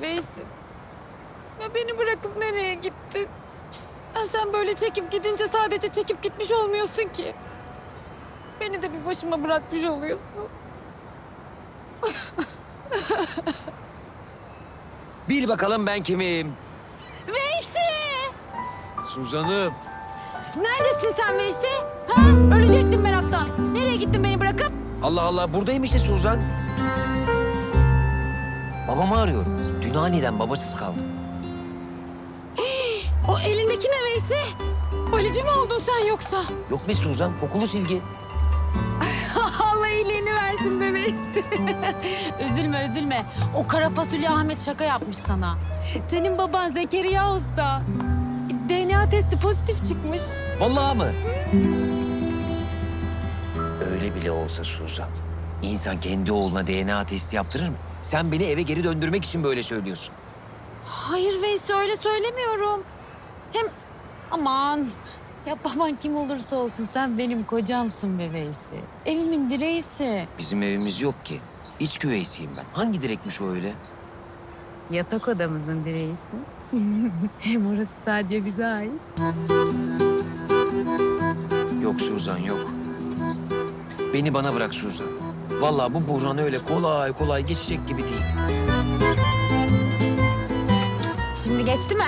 Veysi. Ya beni bırakıp nereye gittin? Ya sen böyle çekip gidince sadece çekip gitmiş olmuyorsun ki. Beni de bir başıma bırakmış oluyorsun. Bil bakalım ben kimim? Veysi! Suzan'ım. Neredesin sen Veysi? Ha? Ölecektim meraktan. Nereye gittin beni bırakıp? Allah Allah buradayım işte Suzan. Babamı arıyorum. Dün aniden babasız kaldım. O elindeki ne Veysi? Balici mi oldun sen yoksa? Yok be Suzan kokulu silgi. Allah iyiliğini versin be Veysi. üzülme üzülme. O kara fasulye Ahmet şaka yapmış sana. Senin baban Zekeriya Usta. DNA testi pozitif çıkmış. Vallahi mı? Öyle bile olsa Suzan. İnsan kendi oğluna DNA testi yaptırır mı? Sen beni eve geri döndürmek için böyle söylüyorsun. Hayır Veysi öyle söylemiyorum. Hem aman ya baban kim olursa olsun sen benim kocamsın be Veysi. Evimin direğisi. Bizim evimiz yok ki. İç güveysiyim ben. Hangi direkmiş o öyle? Yatak odamızın direğisi. Hem orası sadece bize ait. Yok Suzan yok. Beni bana bırak Suzan. Vallahi bu buhran öyle kolay kolay geçecek gibi değil. Şimdi geçti mi?